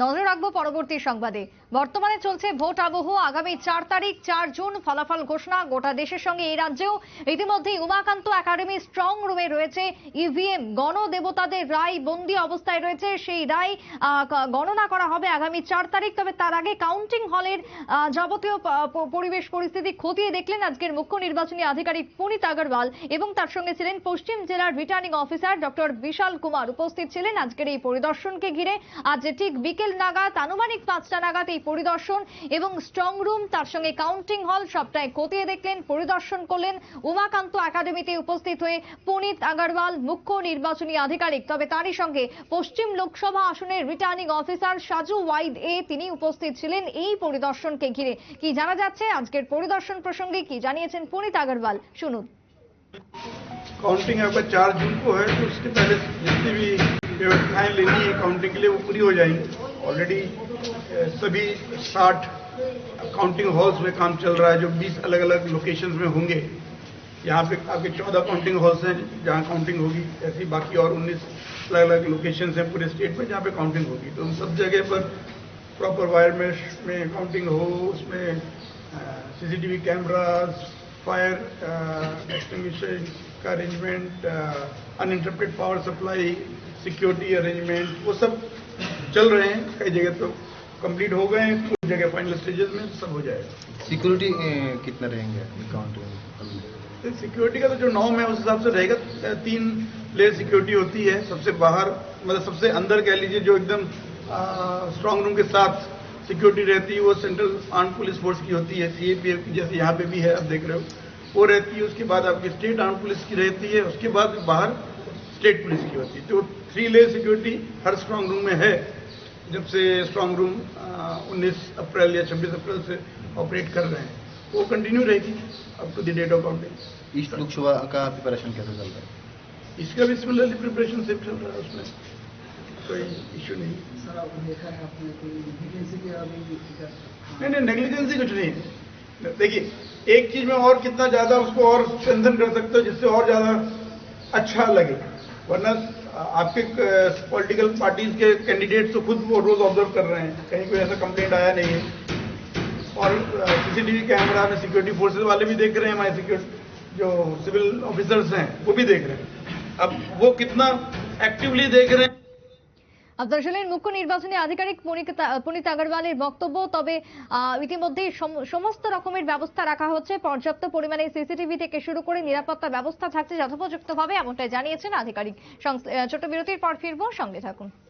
নজর রাখবো পরবর্তী সংবাদে বর্তমানে চলছে ভোট আবহ আগামী চার তারিখ চার জুন ফলাফল ঘোষণা গোটা দেশের সঙ্গে এই রাজ্যেও ইতিমধ্যেই উমাকান্ত একাডেমি স্ট্রং রুমে রয়েছে ইভিএম e গণদেবতাদের রায় বন্দী অবস্থায় রয়েছে সেই রায় গণনা করা হবে আগামী চার তারিখ তবে তার আগে কাউন্টিং হলের যাবতীয় পরিবেশ পরিস্থিতি খতিয়ে দেখলেন আজকের মুখ্য নির্বাচনী আধিকারিক পুনিত আগরওয়াল এবং তার সঙ্গে ছিলেন পশ্চিম জেলার returning officer doctor Bishal Kumar উপস্থিত ছিলেন আজকের এই পরিদর্শনকে ঘিরে আজ ঠিক বিকেল বিকেল নাগাদ আনুমানিক পাঁচটা নাগাদ এই পরিদর্শন এবং স্ট্রং রুম তার সঙ্গে কাউন্টিং হল সবটাই খতিয়ে দেখলেন পরিদর্শন করলেন উমাকান্ত একাডেমিতে উপস্থিত হয়ে পুনিত আগারওয়াল মুখ্য নির্বাচনী আধিকারিক তবে তারই সঙ্গে পশ্চিম লোকসভা আসনের রিটার্নিং অফিসার সাজু ওয়াইদ এ তিনি উপস্থিত ছিলেন এই পরিদর্শনকে ঘিরে কি জানা যাচ্ছে আজকের পরিদর্শন প্রসঙ্গে কি জানিয়েছেন পুনিত আগারওয়াল শুনুন काउंटिंग यहाँ पर चार जून को है तो उसके पहले जितनी भी व्यवस्थाएं लेनी है काउंटिंग के लिए वो पूरी हो जाएंगी آلریڈی سبھی ساٹھ کاؤنٹنگ ہالس میں کام چل رہا ہے جو بیس الگ الگ لوکیشنز میں ہوں گے یہاں پہ آپ کے چودہ کاؤنٹنگ ہالس ہیں جہاں کاؤنٹنگ ہوگی ایسی باقی اور انیس الگ الگ لوکیشنز ہیں پورے اسٹیٹ میں جہاں پہ کاؤنٹنگ ہوگی تو ان سب جگہ پر پراپر وائر میش میں کاؤنٹنگ ہو اس میں C C T V cameras fire فائرمیشن کا arrangement interrupted power supply security arrangement وہ سب چل رہے ہیں کئی جگہ تو کمپلیٹ ہو گئے ہیں کچھ جگہ فائنل اسٹیجز میں سب ہو جائے گا سیکورٹی کتنا رہیں گے اکاؤنٹ سیکورٹی کا تو جو نام ہے اس حساب سے رہے گا تین لے سیکورٹی ہوتی ہے سب سے باہر مطلب سب سے اندر کہہ لیجیے جو ایک دم اسٹرانگ روم کے ساتھ سیکورٹی رہتی ہے وہ سینٹرل آرم پولیس فورس کی ہوتی ہے سی اے پی ایف جیسے یہاں پہ بھی ہے آپ دیکھ رہے ہو وہ رہتی ہے اس کے بعد آپ کی اسٹیٹ آرم پولیس کی رہتی ہے اس کے بعد باہر اسٹیٹ پولیس کی ہوتی ہے تو تھری لے سیکورٹی ہر اسٹرانگ روم میں ہے جب سے اسٹرانگ روم انیس اپریل یا چھبیس اپریل سے آپریٹ کر رہے ہیں وہ کنٹینیو رہی تھی up to the date of سبھا کا اس کا بھی سملرلی ایشو نہیں سر آپ آپ نے نے دیکھا ہے کوئی نیگلیجنسی کچھ نہیں دیکھیے ایک چیز میں اور کتنا زیادہ اس کو اور چندن کر سکتا جس سے اور زیادہ اچھا لگے ورنہ آپ کے پولیٹیکل پارٹیز کے کینڈیڈیٹس تو خود روز آبزرو کر رہے ہیں کہیں کوئی ایسا کمپلینٹ آیا نہیں ہے اور C C T V camera میں سیکورٹی فورسز والے بھی دیکھ رہے ہیں ہمارے سیکورٹی جو سول آفیسرس ہیں وہ بھی دیکھ رہے ہیں اب وہ کتنا ایکٹیولی دیکھ رہے ہیں আপনারা মুখ্য নির্বাচনী আধিকারিক পুনিত আগরওয়ালের বক্তব্য তবে ইতিমধ্যে সমস্ত রকমের ব্যবস্থা রাখা হচ্ছে পর্যাপ্ত পরিমাণে সিসিটিভি থেকে শুরু করে নিরাপত্তা ব্যবস্থা থাকছে যথোপযুক্তভাবে এমনটাই জানিয়েছেন আধিকারিক ছোট বিরতির পর ফিরবো সঙ্গে থাকুন